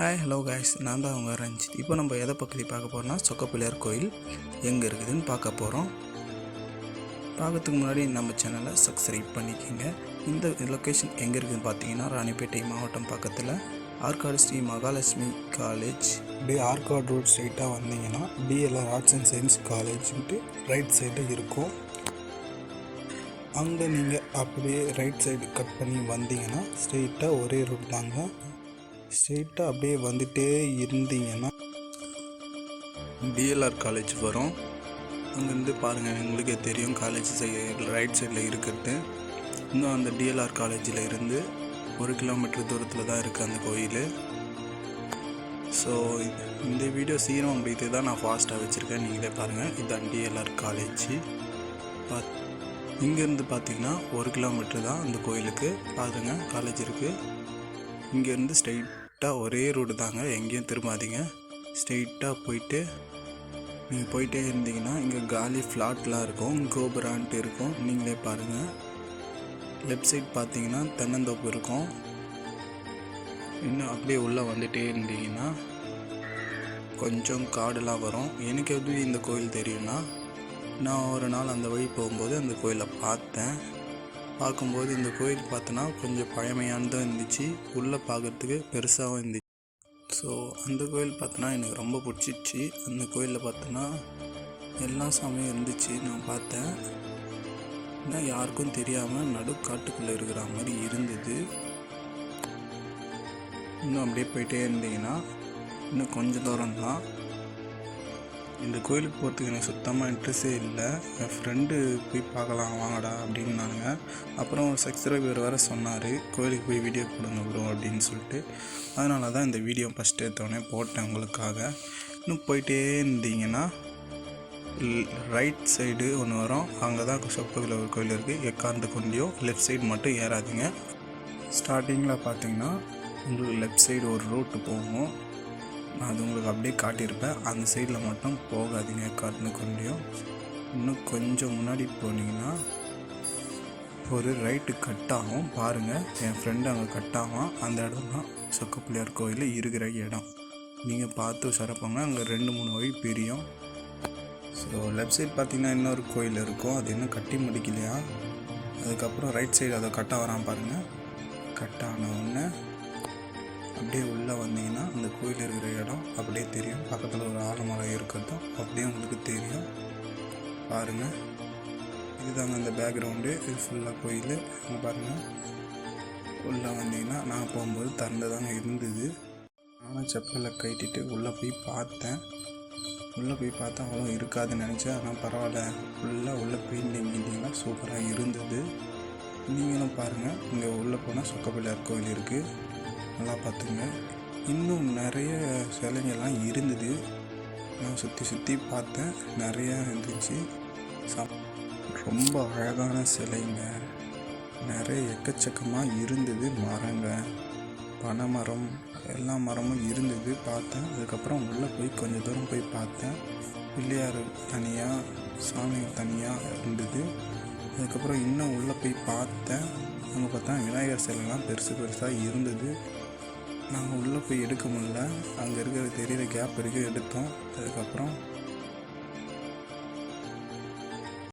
Hi hello guys நான் தான் அவங்க ரஞ்சித். இப்போ நம்ம எதை பற்றி பார்க்க போகிறோம்னா சொக்கப்பிள்ளையார் கோயில் எங்கே இருக்குதுன்னு பார்க்க போகிறோம் பார்க்கறதுக்கு முன்னாடி நம்ம சேனலை சப்ஸ்கிரைப் பண்ணிக்கோங்க. இந்த லொக்கேஷன் எங்கே இருக்குதுன்னு பார்த்தீங்கன்னா ராணிப்பேட்டை மாவட்டம் பக்கத்தில் ஆற்காடு ஸ்ரீ மகாலட்சுமி காலேஜ் அப்படியே ஆற்காடு ரோட் ஸ்ட்ரைட்டாக வந்தீங்கன்னா டிஎல்ஆர் ஆர்ட்ஸ் அண்ட் சயின்ஸ் காலேஜ்ன்ட்டு ரைட் சைடில் இருக்கும். அங்கே நீங்கள் அப்படியே ரைட் சைடு கட் பண்ணி வந்தீங்கன்னா ஸ்ட்ரெயிட்டாக ஒரே ரூட் தாங்க. ஸ்ட்ரெயிட்டாக அப்படியே வந்துட்டே இருந்தீங்கன்னா டிஎல்ஆர் காலேஜ் வரும். அங்கேருந்து பாருங்கள் உங்களுக்கே தெரியும் காலேஜ் சைடு ரைட் சைடில் இருக்கிறது. இன்னும் அந்த டிஎல்ஆர் காலேஜில் இருந்து ஒரு கிலோமீட்டர் தூரத்தில் தான் இருக்குது அந்த கோயில். ஸோ இந்த வீடியோ சீரம் முடித்து தான் நான் ஃபாஸ்ட்டாக வச்சுருக்கேன். நீங்களே பாருங்கள் இதுதான் டிஎல்ஆர் காலேஜ் பத் இங்கேருந்து பார்த்தீங்கன்னா ஒரு கிலோமீட்டர் தான் அந்த கோயிலுக்கு. பாருங்கள் காலேஜ் இருக்குது இங்கேருந்து ஸ்ட்ரைட்டாக ஒரே ரோடு தாங்க. எங்கேயும் திரும்பாதீங்க. ஸ்ட்ரெயிட்டாக போயிட்டு நீங்கள் போயிட்டே இருந்தீங்கன்னா இங்கே காலி ஃப்ளாட்லாம் இருக்கும். கோபுரான்ட்டு இருக்கும். நீங்களே பாருங்கள் லெஃப்ட் சைட் பார்த்தீங்கன்னா தென்னந்தோப்பு இருக்கும். இன்னும் அப்படியே உள்ளே வந்துட்டே இருந்தீங்கன்னா கொஞ்சம் காடெல்லாம் வரும். எனக்கு எப்படி இந்த கோயில் தெரியும்னா நான் ஒரு நாள் அந்த வழி போகும்போது அந்த கோயிலை பார்த்தேன். பார்க்கும்போது இந்த கோயில் பார்த்தோன்னா கொஞ்சம் பழமையானதாக இருந்துச்சு. உள்ளே பார்க்கறதுக்கு பெருசாகவும் இருந்துச்சு. ஸோ அந்த கோயில் பார்த்தோன்னா எனக்கு ரொம்ப பிடிச்சிச்சு அந்த கோயிலில் பார்த்தோன்னா எல்லா சாமியும் இருந்துச்சு நான் பார்த்தேன். ஆனால் யாருக்கும் தெரியாமல் நடுக்காட்டுக்குள்ளே இருக்கிற மாதிரி இருந்தது. இன்னும் அப்படியே போயிட்டே இருந்தீங்கன்னா இன்னும் கொஞ்சம் தூரம் தான் இந்த கோயிலுக்கு போகிறதுக்கு எனக்கு சுத்தமாக இன்ட்ரெஸ்டே இல்லை. என் ஃப்ரெண்டு போய் பார்க்கலாம் வாங்கடா அப்படின்னாங்க அப்புறம் ஒரு சப்ஸ்கிரைபர் வேறு சொன்னார் கோயிலுக்கு போய் வீடியோ போடுங்க ப்ரோ அப்படின்னு சொல்லிட்டு. அதனால தான் இந்த வீடியோ ஃபஸ்ட்டு எடுத்தோடனே போட்டேன் உங்களுக்காக. இன்னும் போயிட்டே இருந்தீங்கன்னா ரைட் சைடு ஒன்று வரும். அங்கே தான் சொப்பகில் ஒரு கோயில் இருக்குது எக்காந்த கொண்டியோ லெஃப்ட் சைடு மட்டும் ஏறாதீங்க. ஸ்டார்டிங்கில் பார்த்தீங்கன்னா உங்களுக்கு லெஃப்ட் சைடு ஒரு ரோட்டு போகும். நான் அது உங்களுக்கு அப்படியே காட்டியிருப்பேன். அந்த சைடில் மட்டும் போகாதீங்க காட்டுன்னு கொண்டியும் இன்னும் கொஞ்சம் முன்னாடி போனீங்கன்னா ஒரு ரைட்டு கட் ஆகும். பாருங்கள் என் ஃப்ரெண்டு அங்கே கட் ஆகும் அந்த இடம் தான் சொக்க பிள்ளையார் கோயில் இருக்கிற இடம். நீங்கள் பார்த்து சிறப்பாங்க. அங்கே ரெண்டு மூணு வழி பிரியும். ஸோ லெஃப்ட் சைடு பார்த்தீங்கன்னா இன்னொரு கோயில் இருக்கும். அது இன்னும் கட்டி முடிக்கலையா? அதுக்கப்புறம் ரைட் சைடு அதை கட்டாக வரான் பாருங்கள் கட் ஆன உடனே அப்படியே உள்ளே வந்தீங்கன்னா அந்த கோயில் இருக்கிற இடம் அப்படியே தெரியும். பக்கத்தில் ஒரு ஆலமரம் இருக்கிறதும் அப்படியே உங்களுக்கு தெரியும். பாருங்கள் இதுதாங்க அந்த பேக்ரவுண்டு இது ஃபுல்லாக கோயில். அங்கே பாருங்கள் உள்ளே வந்தீங்கன்னா நான் போகும்போது திறந்துதாங்க இருந்தது. நானும் செப்பலை கட்டிட்டு உள்ளே போய் பார்த்தேன். உள்ளே போய் பார்த்தா அவ்வளோ இருக்காதுன்னு நினச்சேன். ஆனால் பரவாயில்ல. ஃபுல்லாக உள்ளே போய் நின்றுட்டிங்கன்னா சூப்பராக இருந்தது. நீங்களும் பாருங்கள் இங்கே உள்ளே போனால் சொக்கப்பிள்ளையார் கோயில் இருக்குது நல்லா பார்த்துங்க. இன்னும் நிறைய சிலைங்கள்லாம் இருந்தது. நான் சுற்றி சுற்றி பார்த்தேன். நிறையா இருந்துச்சு. சம் ரொம்ப அழகான சிலைங்க. நிறைய எக்கச்சக்கமாக இருந்தது மரங்க. பனைமரம் எல்லா மரமும் இருந்தது பார்த்தேன். அதுக்கப்புறம் உள்ளே போய் கொஞ்சம் தூரம் போய் பார்த்தேன். பிள்ளையார் தனியாக சாமி தனியாக இருந்தது. அதுக்கப்புறம் இன்னும் உள்ளே போய் பார்த்தேன். அங்கே பார்த்தா விநாயகர் சிலைலாம் பெருசு பெருசாக இருந்தது. நாங்கள் உள்ளே போய் எடுக்க முடில அங்கே இருக்கிற தெரியிற கேப் வரைக்கும் எடுத்தோம். அதுக்கப்புறம்